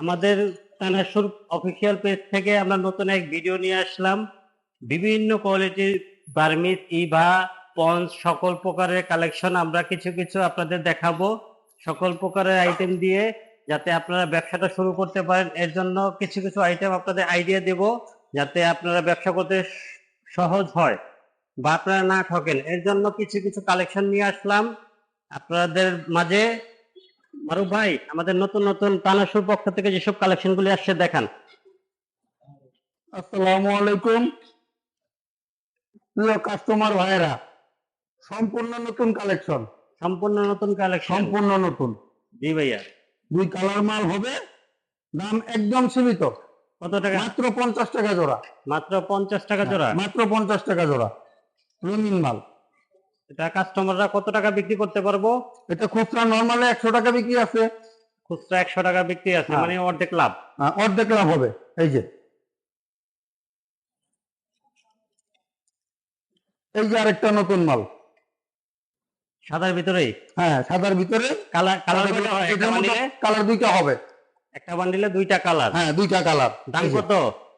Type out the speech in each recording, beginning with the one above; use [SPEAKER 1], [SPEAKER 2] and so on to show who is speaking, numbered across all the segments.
[SPEAKER 1] আমাদের তানাসুর official page থেকে আমরা নতুন এক ভিডিও নিয়ে আসলাম। বিভিন্ন কোয়ালিটির বার্মিস ইভা পঞ্চ সকল প্রকারের কালেকশন আমরা কিছু কিছু আপনাদের দেখাবো। সকল প্রকারের আইটেম দিয়ে যাতে আপনারা ব্যবসাটা শুরু করতে পারেন। এর জন্য কিছু কিছু আইটেম আপনাদের আইডিয়া দেব যাতে আপনারা ব্যবসা করতে সহজ হয় বা আপনারা না ঠকেন। এর জন্য কিছু কিছু কালেকশন নিয়ে আসলাম। আপনাদের মাঝে মারুফ ভাই আমাদের নতুন নতুন তানাসুর পক্ষ থেকে যেসব কালেকশন গুলি আসছে দেখান।
[SPEAKER 2] আসসালামু আলাইকুম। প্রিয় কাস্টমার ভাইরা সম্পূর্ণ নতুন কালেকশন
[SPEAKER 1] সম্পূর্ণ নতুন কালেকশন
[SPEAKER 2] সম্পূর্ণ নতুন।
[SPEAKER 1] জি ভাইয়া।
[SPEAKER 2] দুই কালার মাল হবে দাম একদম সীমিত।
[SPEAKER 1] কত টাকা?
[SPEAKER 2] মাত্র পঞ্চাশ টাকা জোড়া।
[SPEAKER 1] মাত্র পঞ্চাশ টাকা জোড়া।
[SPEAKER 2] মাত্র পঞ্চাশ টাকা জোড়া। রঙিন মাল।
[SPEAKER 1] এটা কাস্টমাররা কত টাকা বিক্রি করতে পারব?
[SPEAKER 2] এটা খুচরা নর্মালে একশো টাকা বিক্রি আছে।
[SPEAKER 1] খুচরা একশো টাকা বিক্রি আছে
[SPEAKER 2] হ্যাঁ।
[SPEAKER 1] মানে অর্ধেক লাভ।
[SPEAKER 2] অর্ধেক লাভ হবে এই যে। এই যে আরেকটা নতুন মাল।
[SPEAKER 1] সাদার ভিতরেই?
[SPEAKER 2] হ্যাঁ সাদার ভিতরে।
[SPEAKER 1] কালার কালার হয়
[SPEAKER 2] কালার দুইটা হবে।
[SPEAKER 1] একটা বান্ডিলে দুইটা কালার।
[SPEAKER 2] হ্যাঁ দুইটা কালার।
[SPEAKER 1] দাম কত?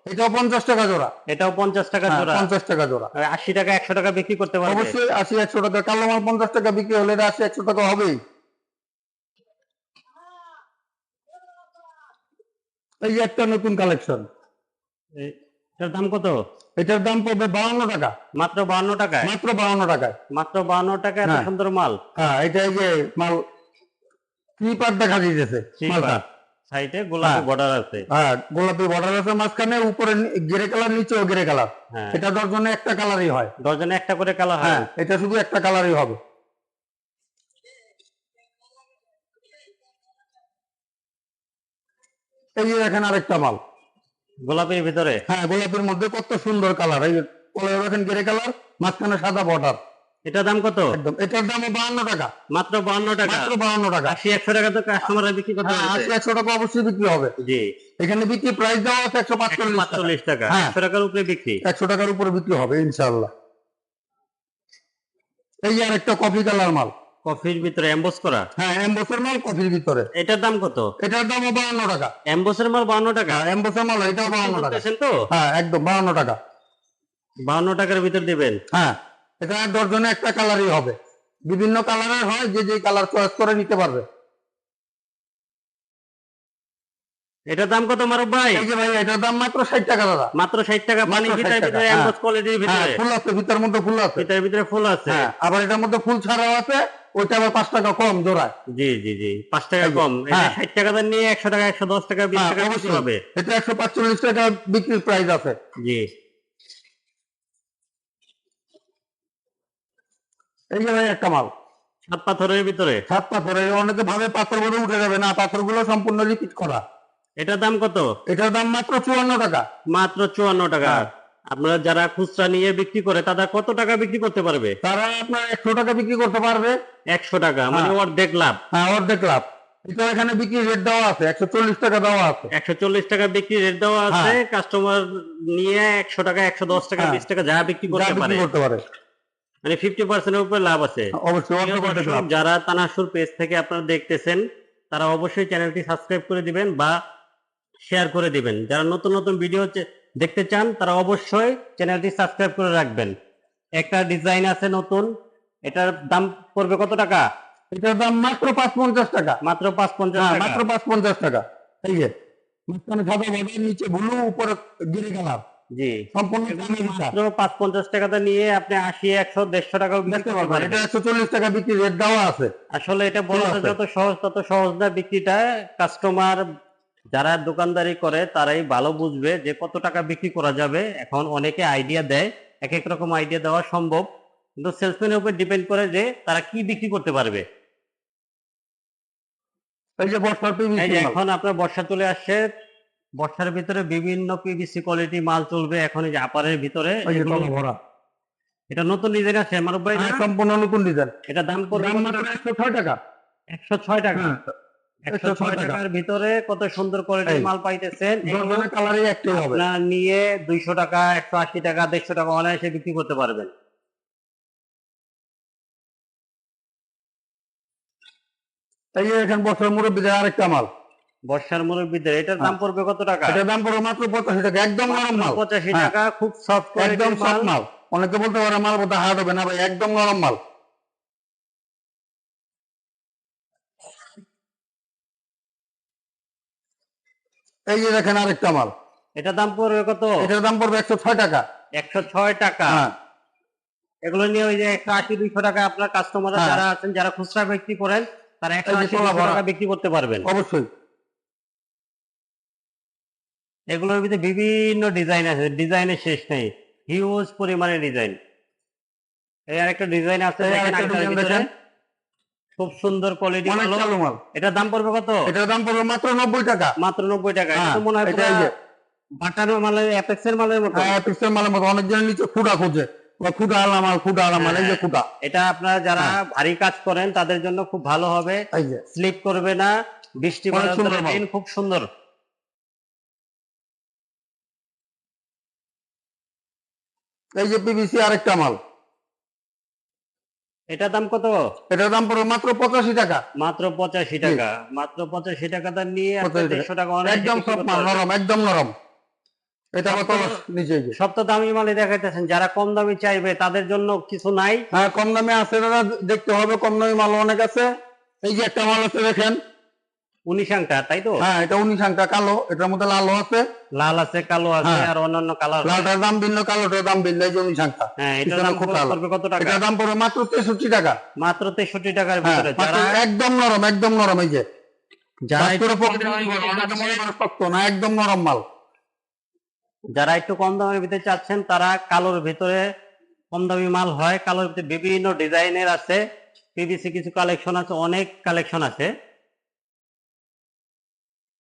[SPEAKER 2] এটাও পঞ্চাশ টাকা জোড়া।
[SPEAKER 1] এটাও পঞ্চাশ টাকা
[SPEAKER 2] হ্যাঁ,
[SPEAKER 1] জোড়া।
[SPEAKER 2] পঞ্চাশ টাকা জোড়া।
[SPEAKER 1] আশি টাকা একশো টাকা বিক্রি করতে পারবে।
[SPEAKER 2] অবশ্যই আশি একশো টাকা। কালো মাল পঞ্চাশ টাকা বিক্রি হলে এটা আশি একশো টাকা হবেই। এই একটা নতুন কালেকশন
[SPEAKER 1] এটার দাম কত?
[SPEAKER 2] এটার দাম পড়বে বাউন্ন টাকা।
[SPEAKER 1] মাত্র বাহান্ন টাকায়?
[SPEAKER 2] মাত্র বাউন্ন টাকায়।
[SPEAKER 1] মাত্র বাহান্ন টাকা এত
[SPEAKER 2] হ্যাঁ।
[SPEAKER 1] সুন্দর মাল?
[SPEAKER 2] হ্যাঁ এটা এই যে মাল স্লিপার দেখা দিতেছে মালটা।
[SPEAKER 1] সাইডে গোলাপি
[SPEAKER 2] হ্যাঁ।
[SPEAKER 1] বর্ডার আছে।
[SPEAKER 2] হ্যাঁ গোলাপি বর্ডার আছে মাঝখানে উপরে গেরে কালার নিচেও গেরে কালার
[SPEAKER 1] হ্যাঁ।
[SPEAKER 2] এটা দর্জনে একটা কালারই হয়।
[SPEAKER 1] একটা করে কালার হয়।
[SPEAKER 2] হ্যাঁ এটা শুধু একটা কালারই হবে। এই যে দেখেন আরেকটা মাল।
[SPEAKER 1] গোলাপির ভিতরে?
[SPEAKER 2] হ্যাঁ গোলাপের মধ্যে কত সুন্দর কালার এই যে দেখেন গেরে কালার মাঝখানে সাদা বর্ডার
[SPEAKER 1] এটা দাম কত?
[SPEAKER 2] একদম। এটার দাম বাহান্ন টাকা।
[SPEAKER 1] মাত্র বাহান্ন টাকা?
[SPEAKER 2] মাত্র বাহান্ন টাকা।
[SPEAKER 1] আশি একশো টাকা তো কাস্টমাররা বিক্রি করতে
[SPEAKER 2] হ্যাঁ আশি
[SPEAKER 1] পারবে
[SPEAKER 2] একশো টাকা অবশ্যই বিক্রি হবে।
[SPEAKER 1] জি।
[SPEAKER 2] এখানে বিক্রি প্রাইস দেওয়া আছে একশো পাঁচচল্লিশ টাকা। হ্যাঁ।
[SPEAKER 1] একশো টাকার উপরে বিক্রি?
[SPEAKER 2] একশো টাকার উপরে বিক্রি হবে ইনশাল্লাহ এই যে আরেকটা কফি কালার মাল।
[SPEAKER 1] কফির ভিতরে এম্বোস করা?
[SPEAKER 2] হ্যাঁ এম্বসের মাল কফির ভিতরে।
[SPEAKER 1] এটার দাম কত?
[SPEAKER 2] এটার দাম বাহান্ন টাকা।
[SPEAKER 1] এম্বোসের মাল বাহান্ন টাকা?
[SPEAKER 2] হ্যাঁ এম্বসের মাল এটাও বাহান্ন টাকা।
[SPEAKER 1] তো?
[SPEAKER 2] হ্যাঁ একদম বাহান্ন টাকা।
[SPEAKER 1] বাহান্ন টাকার ভিতর দিবেন?
[SPEAKER 2] হ্যাঁ। এটা দর্জনে একটা কালারই হবে। বিভিন্ন কালারের হয় যে যে কালার চয়েস করে নিতে পারবে।
[SPEAKER 1] এটার দাম কত ভাই?
[SPEAKER 2] এই যে ভাই এটার দাম মাত্র ষাট টাকা দাদা।
[SPEAKER 1] মাত্র ষাট টাকা পানি
[SPEAKER 2] মাত্র 60
[SPEAKER 1] ভিতরে ভিতরে
[SPEAKER 2] হ্যাঁ।
[SPEAKER 1] কোয়ালিটির
[SPEAKER 2] হ্যাঁ।
[SPEAKER 1] ভিতরে।
[SPEAKER 2] ফুল আছে ভিতর মধ্যে ফুল আছে।
[SPEAKER 1] ভিতরে ভিতরে ফুল আছে।
[SPEAKER 2] হ্যাঁ আবার এটার মধ্যে ফুল ছাড়াও আছে ওইটা আবার পাঁচ টাকা কম জোড়ায়।
[SPEAKER 1] জি জি জি পাঁচ টাকা কম।
[SPEAKER 2] হ্যাঁ।
[SPEAKER 1] ষাট টাকা দাম নিয়ে একশো টাকা একশো দশ টাকা বিশ
[SPEAKER 2] হ্যাঁ,
[SPEAKER 1] টাকা বেশি হবে।
[SPEAKER 2] এটা একশো পাঁচচল্লিশ টাকা বিক্রির প্রাইস আছে।
[SPEAKER 1] জি।
[SPEAKER 2] এই যে ভাই একটা মাল।
[SPEAKER 1] সাত পাথরের ভিতরে?
[SPEAKER 2] সাত পাথরের অনেকে ভাবে পাথরগুলো উঠে যাবে না পাথরগুলো সম্পূর্ণ রিপিট করা।
[SPEAKER 1] এটার দাম কত?
[SPEAKER 2] এটার দাম মাত্র চুয়ান্ন টাকা।
[SPEAKER 1] মাত্র চুয়ান্ন টাকা।
[SPEAKER 2] হ্যাঁ।
[SPEAKER 1] আপনারা যারা খুচরা নিয়ে বিক্রি করে তারা কত টাকা বিক্রি করতে পারবে?
[SPEAKER 2] তারা আপনার একশো টাকা বিক্রি করতে পারবে।
[SPEAKER 1] একশো টাকা মানে
[SPEAKER 2] হ্যাঁ।
[SPEAKER 1] অর্ধেক লাভ।
[SPEAKER 2] হ্যাঁ অর্ধেক লাভ। এটা এখানে বিক্রি রেট দেওয়া আছে একশো চল্লিশ টাকা দেওয়া আছে।
[SPEAKER 1] একশো চল্লিশ টাকা বিক্রি রেট দেওয়া আছে কাস্টমার নিয়ে একশো টাকা একশো দশ টাকা
[SPEAKER 2] হ্যাঁ।
[SPEAKER 1] বিশ টাকা যা বিক্রি
[SPEAKER 2] যা বিক্রি করতে পারে।
[SPEAKER 1] মানে ফিফটি পার্সেন্টের উপরে লাভ আছে। যারা তানাসুর পেজ থেকে আপনারা দেখতেছেন তারা অবশ্যই চ্যানেলটি সাবস্ক্রাইব করে দিবেন বা শেয়ার করে দিবেন। যারা নতুন নতুন ভিডিও দেখতে চান তারা অবশ্যই চ্যানেলটি সাবস্ক্রাইব করে রাখবেন। একটা ডিজাইন আছে নতুন এটার দাম পড়বে কত টাকা?
[SPEAKER 2] এটার দাম মাত্র পাঁচ পঞ্চাশ টাকা।
[SPEAKER 1] মাত্র পাঁচ পঞ্চাশ
[SPEAKER 2] হ্যাঁ
[SPEAKER 1] টাকা।
[SPEAKER 2] মাত্র পাঁচ পঞ্চাশ টাকা। এই যে মাঝখানে সাদা নিচে ব্লু উপরে গিরে কালার
[SPEAKER 1] জি।
[SPEAKER 2] সম্পূর্ণ
[SPEAKER 1] মাত্র পাঁচ পঞ্চাশ টাকাটা নিয়ে আপনি আশি একশো দেড়শো টাকাও বিক্রি
[SPEAKER 2] পারবেন এটা একশো চল্লিশ টাকা বিক্রি রেট দেওয়া আছে।
[SPEAKER 1] আসলে এটা বলাটা যত সহজ তত সহজ না বিক্রিটা। কাস্টমার যারা দোকানদারি করে তারাই ভালো বুঝবে যে কত টাকা বিক্রি করা যাবে। এখন অনেকে আইডিয়া দেয় এক এক রকম আইডিয়া দেওয়া সম্ভব। কিন্তু সেলসম্যানের উপর ডিপেন্ড করে যে তারা কি বিক্রি করতে পারবে।
[SPEAKER 2] এই যে বর্ষার
[SPEAKER 1] এখন আপনার বর্ষা চলে আসছে বর্ষার ভিতরে বিভিন্ন পিভিসি কোয়ালিটি মাল চলবে এখন এই যে আপারের ভিতরে।
[SPEAKER 2] ভরা।
[SPEAKER 1] এটা নতুন ডিজাইন আছে মারুফ ভাই না?
[SPEAKER 2] হ্যাঁ, সম্পূর্ণ নতুন ডিজাইন
[SPEAKER 1] এটা দাম পড়বে
[SPEAKER 2] মাত্র একশো ছয় টাকা।
[SPEAKER 1] একশো ছয় টাকা।
[SPEAKER 2] হ্যাঁ
[SPEAKER 1] একশো ছয়
[SPEAKER 2] 106
[SPEAKER 1] টাকার ভিতরে কত সুন্দর কোয়ালিটির মাল পাইতেছেন।
[SPEAKER 2] কালারই একটাই হবে।
[SPEAKER 1] আপনার নিয়ে দুইশো টাকা একশো আশি টাকা দেড়শো টাকা অনায়াসে বিক্রি করতে পারবেন।
[SPEAKER 2] যে এখানে বছর মুরব্বীদের আরেকটা মাল।
[SPEAKER 1] বর্ষার মুরব্বীদের এটার দাম
[SPEAKER 2] হ্যাঁ।
[SPEAKER 1] পড়বে কত টাকা?
[SPEAKER 2] এটার দাম পড়বে মাত্র পঁচাশি টাকা একদম নরম মাল।
[SPEAKER 1] পঁচাশি
[SPEAKER 2] হ্যাঁ।
[SPEAKER 1] টাকা খুব সফট
[SPEAKER 2] একদম সব মাল। অনেকে বলতে পারে মাল বোধ হার্ড হবে না ভাই একদম নরম মাল। এই যে দেখেন আরেকটা মাল।
[SPEAKER 1] এটার দাম পড়বে কত?
[SPEAKER 2] এটার দাম পড়বে একশো ছয় টাকা।
[SPEAKER 1] একশো ছয় টাকা।
[SPEAKER 2] হ্যাঁ।
[SPEAKER 1] এগুলো নিয়ে ওই যে একশো আশি দুইশো টাকা আপনার কাস্টমার। যারা আছেন যারা খুচরা বিক্রি করেন তারা একশো আশি। টাকা বিক্রি করতে পারবেন।
[SPEAKER 2] অবশ্যই।
[SPEAKER 1] এগুলোর ভিতরে বিভিন্ন ডিজাইন আছে ডিজাইনের শেষ নেই হিউজ পরিমাণে ডিজাইন এই আরেকটা ডিজাইন আছে। খুব সুন্দর কোয়ালিটি এটার দাম পড়বে কত?
[SPEAKER 2] এটার দাম পড়বে মাত্র নব্বই টাকা।
[SPEAKER 1] মাত্র নব্বই টাকা। এটা
[SPEAKER 2] হ্যাঁ,
[SPEAKER 1] মনে হয়
[SPEAKER 2] এটা।
[SPEAKER 1] বাটার মালের অ্যাপেক্সের মালের মতো।
[SPEAKER 2] হ্যাঁ পিক্সেল মালের মতো। অনেকজনের নিচে খুঁটা খোঁজে। খুঁটা আলা মাল খুঁটা আলা মাল এই যে খুঁটা।
[SPEAKER 1] এটা আপনারা যারা
[SPEAKER 2] হ্যাঁ।
[SPEAKER 1] ভারী কাজ করেন তাদের জন্য খুব ভালো হবে। স্লিপ করবে না। বৃষ্টি। খুব সুন্দর।
[SPEAKER 2] এই যে পিভিসি আরেকটা মাল।
[SPEAKER 1] এটার দাম কত?
[SPEAKER 2] এটার দাম পড়বে মাত্র পঁচাশি টাকা।
[SPEAKER 1] মাত্র পঁচাশি টাকা। মাত্র পঁচাশি টাকা দাম নিয়ে আপনি
[SPEAKER 2] 85 টাকা।
[SPEAKER 1] দেড়শো টাকা
[SPEAKER 2] একদম সব। নরম একদম নরম। এটা আবার
[SPEAKER 1] সব তো-
[SPEAKER 2] নিচে।
[SPEAKER 1] সব তো দামি মালই দেখাইতেছেন। যারা কম দামি চাইবে তাদের জন্য কিছু নাই।
[SPEAKER 2] হ্যাঁ কম দামে আছে দাদা। দেখতে হবে কম দামি মাল অনেক আছে। এই যে একটা মাল আছে দেখেন।
[SPEAKER 1] উনিশ আংটা তাই তো?
[SPEAKER 2] হ্যাঁ এটা উনিশ আংটা কালো এটার মধ্যে লালও আছে।
[SPEAKER 1] লাল আছে কালো আছে
[SPEAKER 2] হ্যাঁ।
[SPEAKER 1] আর অন্যান্য কালার
[SPEAKER 2] লালটার দাম ভিন্ন কালোটার দাম ভিন্ন এই যে উনিশ আংটা
[SPEAKER 1] হ্যাঁ এটার দাম
[SPEAKER 2] খুব ভালো।
[SPEAKER 1] কত টাকা?
[SPEAKER 2] এটার দাম পড়বে মাত্র তেষট্টি টাকা।
[SPEAKER 1] মাত্র তেষট্টি টাকার
[SPEAKER 2] হ্যাঁ
[SPEAKER 1] ভিতরে। যারা
[SPEAKER 2] একদম নরম একদম নরম এই যে।
[SPEAKER 1] যারা
[SPEAKER 2] না একদম নরম মাল।
[SPEAKER 1] যারা একটু কম দামের ভিতরে চাচ্ছেন তারা কালোর ভিতরে কম দামি মাল হয়। কালোর ভিতরে বিভিন্ন ডিজাইনের আছে। পিভিসি কিছু কালেকশন আছে অনেক কালেকশন আছে।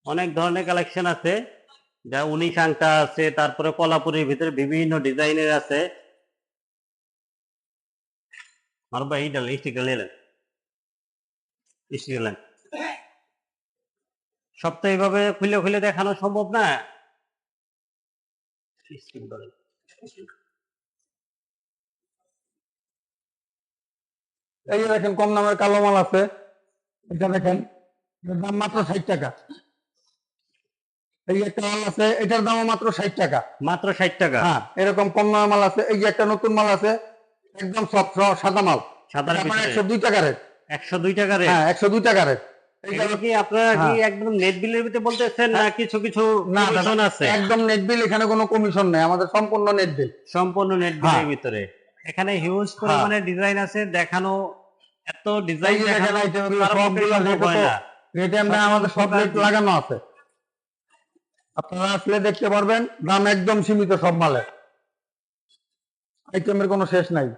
[SPEAKER 1] অনেক ধরনের কালেকশন আছে। যা উনিশ আংটা আছে, তারপরে কলাপুরের ভিতরে বিভিন্ন ডিজাইনের আছে। সব এইভাবে খুলে খুলে দেখানো সম্ভব না?
[SPEAKER 2] এই দেখেন, কম দামের কালো মাল আছে। এটা দেখেন দাম মাত্র ষাট টাকা। এই একটা মাল আছে এটার দামও মাত্র ষাট টাকা।
[SPEAKER 1] মাত্র ষাট টাকা?
[SPEAKER 2] হ্যাঁ এরকম কম দামের মাল আছে এই যে একটা নতুন মাল আছে একদম সাদা মাল।
[SPEAKER 1] সাদার
[SPEAKER 2] আপনার একশো দুই টাকা রেট।
[SPEAKER 1] একশো দুই টাকা রেট?
[SPEAKER 2] হ্যাঁ একশো দুই টাকা রেট।
[SPEAKER 1] এগুলো কি আপনারা কি
[SPEAKER 2] হ্যাঁ।
[SPEAKER 1] একদম নেট বিলের ভিতরে বলতেছেন না কিছু কিছু
[SPEAKER 2] না
[SPEAKER 1] আছে?
[SPEAKER 2] একদম নেট বিল এখানে কোনো কমিশন নেই। আমাদের সম্পূর্ণ নেট বিল
[SPEAKER 1] সম্পূর্ণ নেট বিলের
[SPEAKER 2] হ্যাঁ।
[SPEAKER 1] ভিতরে। এখানে হিউজ পরিমাণে ডিজাইন আছে দেখানো এত ডিজাইন
[SPEAKER 2] দেখেন সবগুলো
[SPEAKER 1] হয়
[SPEAKER 2] রেটে আমরা আমাদের সব রেট লাগানো আছে। আপনারা আসলে দেখতে পারবেন, দাম একদম সীমিত সব মালের আইটেমের কোনো শেষ নাই।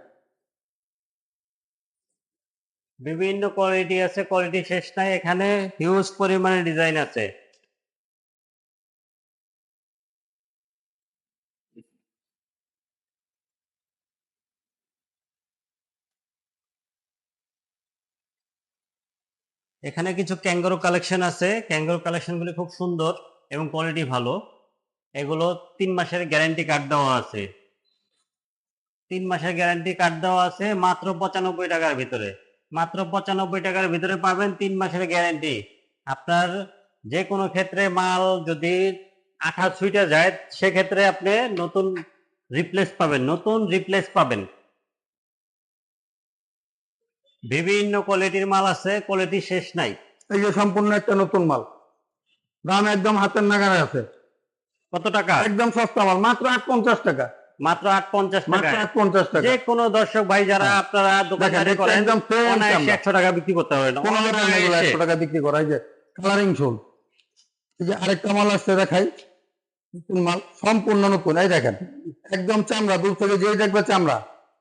[SPEAKER 1] বিভিন্ন কোয়ালিটি আছে কোয়ালিটি শেষ নাই, এখানে হিউজ পরিমাণে ডিজাইন আছে। এখানে কিছু ক্যাঙ্গারো কালেকশন আছে ক্যাঙ্গারো কালেকশন গুলি খুব সুন্দর। এবং কোয়ালিটি ভালো, এগুলো তিন মাসের গ্যারান্টি কার্ড দেওয়া আছে। তিন মাসের গ্যারান্টি কার্ড দেওয়া আছে মাত্র পঁচানব্বই টাকার ভিতরে। মাত্র পঁচানব্বই টাকার ভিতরে পাবেন তিন মাসের গ্যারান্টি আপনার যে কোনো ক্ষেত্রে মাল যদি আঠা ছুটে যায়, সেক্ষেত্রে আপনি নতুন রিপ্লেস পাবেন, নতুন রিপ্লেস পাবেন। বিভিন্ন কোয়ালিটির মাল আছে কোয়ালিটি শেষ নাই।
[SPEAKER 2] এই যে সম্পূর্ণ একটা নতুন মাল। দাম একদম হাতের নাগারে আছে।
[SPEAKER 1] কত টাকা?
[SPEAKER 2] একদম সস্তা মাল মাত্র আট পঞ্চাশ টাকা।
[SPEAKER 1] মাত্র আট পঞ্চাশ
[SPEAKER 2] মাত্র
[SPEAKER 1] টাকা
[SPEAKER 2] আট পঞ্চাশ টাকা।
[SPEAKER 1] যে কোনো দর্শক ভাই যারা
[SPEAKER 2] হ্যাঁ।
[SPEAKER 1] আপনারা দোকানদারি করেন
[SPEAKER 2] একদম।
[SPEAKER 1] একশো টাকা বিক্রি করতে
[SPEAKER 2] ব্যাপার নেই একশো টাকা বিক্রি করা এই যে কালারিং শুন এই যে আরেকটা মাল আসছে দেখাই। নতুন মাল সম্পূর্ণ নতুন এই দেখেন। একদম চামড়া দূর থেকে যেই দেখবে চামড়া।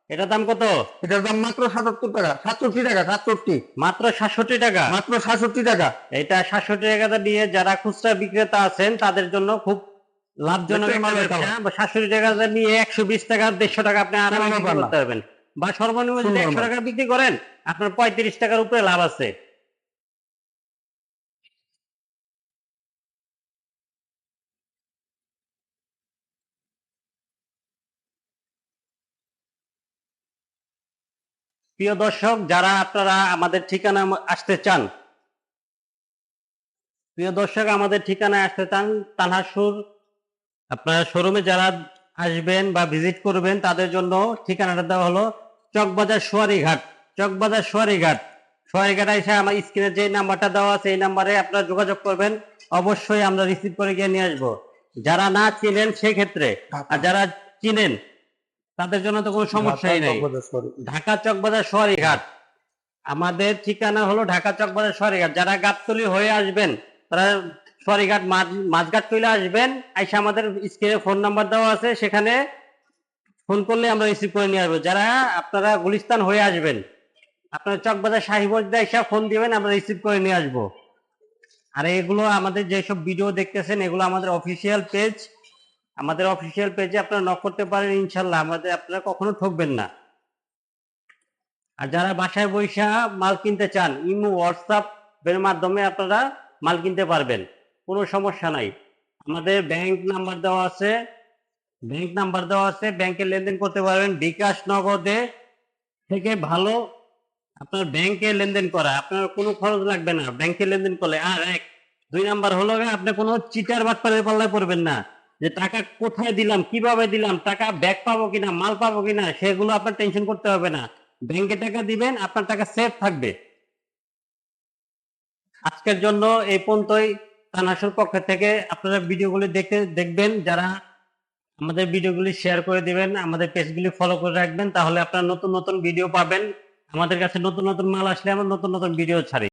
[SPEAKER 1] এটার দাম কত?
[SPEAKER 2] এটার দাম মাত্র সাতাত্তর টাকা। সাতষট্টি টাকা সাতষট্টি।
[SPEAKER 1] মাত্র সাতষট্টি টাকা?
[SPEAKER 2] মাত্র সাতষট্টি টাকা।
[SPEAKER 1] এটা সাতষট্টি টাকাটা দিয়ে যারা খুচরা বিক্রেতা আছেন তাদের জন্য খুব লাভজনক সাতষট্টি টাকা নিয়ে একশো বিশ টাকা দেড়শো টাকা আপনি আরামে। করতে পারবেন। বা সর্বনিম্ন যদি একশো টাকা বিক্রি করেন আপনার পঁয়ত্রিশ টাকার উপরে লাভ আছে। প্রিয় দর্শক, যারা আপনারা আমাদের ঠিকানা আসতে চান, প্রিয় দর্শক, আমাদের ঠিকানায় আসতে চান তানহাসুর আপনার শোরুমে যারা আসবেন বা ভিজিট করবেন, তাদের জন্য ঠিকানাটা দেওয়া হলো চকবাজার সোয়ারিঘাট, চকবাজার সোয়ারি সোয়ারিঘাট। সোয়ারিঘাট এসে আমার স্ক্রিনে যে নাম্বারটা দেওয়া আছে, এই নাম্বারে আপনারা যোগাযোগ করবেন, অবশ্যই আমরা রিসিভ করে গিয়ে নিয়ে আসব। যারা না চিনেন, সেক্ষেত্রে, আর যারা চিনেন তাদের জন্য তো কোনো সমস্যাই নাই। ঢাকা চকবাজার সোয়ারিঘাট আমাদের ঠিকানা হলো ঢাকা চকবাজার সোয়ারিঘাট যারা গাবতলি হয়ে আসবেন তারা সোয়ারিঘাট মাঝ- মাঝঘাট চলে আসবেন আইসা আমাদের স্ক্রিনে ফোন নাম্বার দেওয়া আছে সেখানে ফোন করলে আমরা রিসিভ করে নিয়ে আসব। যারা আপনারা গুলিস্তান হয়ে আসবেন আপনারা চকবাজার সাহিবজদা এসে ফোন দিবেন আমরা রিসিভ করে নিয়ে আসব। আর এগুলো আমাদের যেসব ভিডিও দেখতেছেন এগুলো আমাদের অফিসিয়াল পেজ আমাদের অফিসিয়াল পেজে আপনারা নক করতে পারেন, ইনশাল্লাহ। আমাদের আপনারা কখনো ঠকবেন না। আর যারা বাসায় বৈশা মাল কিনতে চান, ইমো, হোয়াটসঅ্যাপ এর মাধ্যমে আপনারা মাল কিনতে পারবেন। কোনো সমস্যা নাই। আমাদের ব্যাংক নাম্বার দেওয়া আছে। ব্যাংক নাম্বার দেওয়া আছে। ব্যাংকে লেনদেন করতে পারবেন। বিকাশ নগদে থেকে ভালো আপনার ব্যাংকে লেনদেন করা। আপনার কোনো খরচ লাগবে না। ব্যাংকে লেনদেন করলে, আর এক, দুই নাম্বার হলো আপনি কোনো চিটার বাটপারের পাল্লায় পড়বেন না। যে টাকা কোথায় দিলাম, কীভাবে দিলাম, টাকা ব্যাক পাবো কিনা, মাল পাবো কিনা, সেগুলো আপনার টেনশন করতে হবে না। ব্যাংকে টাকা দিবেন, আপনার টাকা সেফ থাকবে। আজকের জন্য এই পর্যন্তই। তানাসুর পক্ষ থেকে আপনারা ভিডিওগুলি দেখতে দেখবেন, যারা আমাদের ভিডিওগুলি শেয়ার করে দিবেন, আমাদের পেজগুলি ফলো করে রাখবেন, তাহলে আপনারা নতুন নতুন ভিডিও পাবেন। আমাদের কাছে নতুন নতুন মাল আসলে আমরা নতুন নতুন ভিডিও ছাড়ি।